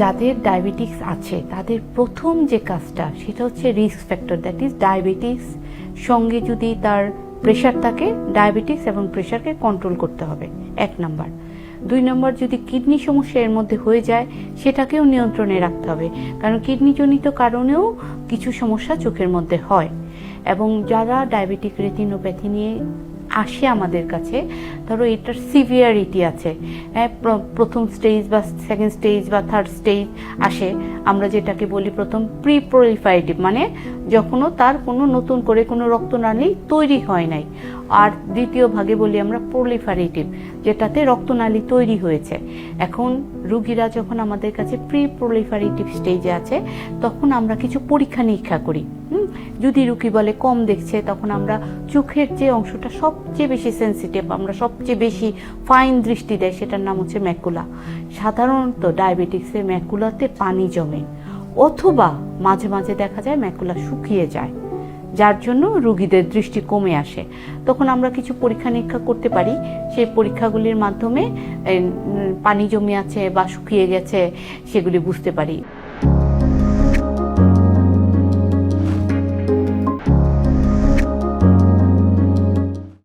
যাদের ডায়াবেটিস আছে, তাদের প্রথম যে কাজটা, সেটা হচ্ছে risk factor that is diabetes সঙ্গে যদি তার প্রেশার থাকে ডায়াবেটিস এবং প্রেশারকে কন্ট্রোল করতে হবে, এক নাম্বার দুই নম্বর যদি কিডনি সমস্যা এর মধ্যে হয়ে যায়, সেটাকেও নিয়ন্ত্রণে রাখতে হবে, কারণ কিডনিজনিত কারণেও কিছু সমস্যা চোখের মধ্যে হয়। এবং যারা ডায়াবেটিক রেটিনোপ্যাথি নিয়ে আসে আমাদের কাছে, ধরো এটার সিভিয়ারিটি আছে। হ্যাঁ প্র- প্রথম স্টেজ বা সেকেন্ড স্টেজ বা থার্ড স্টেজ আসে, আমরা যেটাকে বলি প্রথম প্রি প্রলিফারেটিভ মানে যখনও তার কোনো নতুন করে কোনো রক্তনালী তৈরি হয় নাই। আর দ্বিতীয় ভাগে বলি আমরা প্রলিফারেটিভ যেটাতে রক্তনালী তৈরি হয়েছে। এখন রুগীরা যখন আমাদের কাছে প্রি প্রলিফারেটিভ স্টেজে আছে, তখন আমরা কিছু পরীক্ষা নিরীক্ষা করি, হুম? যদি রুগী বলে কম দেখছে, তখন আমরা চোখের যে অংশটা সবচেয়ে বেশি সেন্সিটিভ আমরা সবচেয়ে বেশি ফাইন দৃষ্টি দেয়, সেটার নাম হচ্ছে ম্যাকুলা সাধারণত ডায়াবেটিক্সে ম্যাকুলাতে পানি জমে, অথবা মাঝে মাঝে দেখা যায় ম্যাকুলা শুকিয়ে যায়, যার জন্য রুগীদের দৃষ্টি কমে আসে। তখন আমরা কিছু পরীক্ষা নিরীক্ষা করতে পারি, সেই পরীক্ষাগুলির মাধ্যমে পানি জমে আছে বা শুকিয়ে গেছে, সেগুলি বুঝতে পারি।